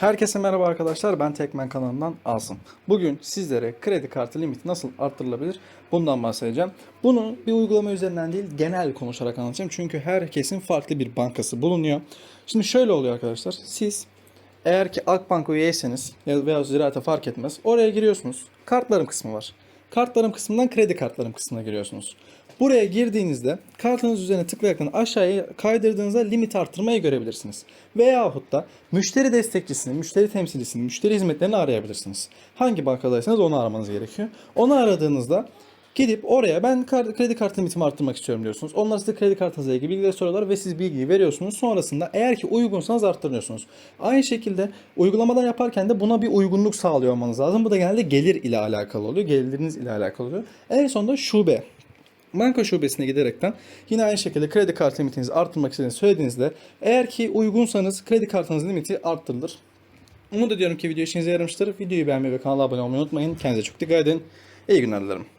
Herkese merhaba arkadaşlar. Ben Tekmen kanalından Asım. Bugün sizlere kredi kartı limiti nasıl arttırılabilir bundan bahsedeceğim. Bunu bir uygulama üzerinden değil genel konuşarak anlatacağım. Çünkü herkesin farklı bir bankası bulunuyor. Şimdi şöyle oluyor arkadaşlar. Siz eğer ki Akbank üyeyseniz ya- veya Ziraat'a fark etmez. Oraya giriyorsunuz. Kartlarım kısmı var. Kartlarım kısmından kredi kartlarım kısmına giriyorsunuz. Buraya girdiğinizde kartınız üzerine tıklayarak aşağıya kaydırdığınızda limit artırmayı görebilirsiniz. Veyahut da müşteri destekçisini, müşteri temsilcisini, müşteri hizmetlerini arayabilirsiniz. Hangi bankadaysanız onu aramanız gerekiyor. Onu aradığınızda Gidip oraya ben kredi kartı limitimi arttırmak istiyorum diyorsunuz. Onlar size kredi kartınızla ilgili bilgileri soruyorlar ve siz bilgiyi veriyorsunuz. Sonrasında eğer ki uygunsanız arttırıyorsunuz. Aynı şekilde uygulamadan yaparken de buna bir uygunluk sağlıyor olmanız lazım. Bu da genelde gelir ile alakalı oluyor. Geliriniz ile alakalı oluyor. En sonunda şube. Banka şubesine giderekten yine aynı şekilde kredi kartı limitinizi arttırmak istediğinizi söylediğinizde eğer ki uygunsanız kredi kartınızın limiti arttırılır. Umut ediyorum ki video işinize yaramıştır. Videoyu beğenmeyi ve kanala abone olmayı unutmayın. Kendinize çok dikkat edin. İyi günler dilerim.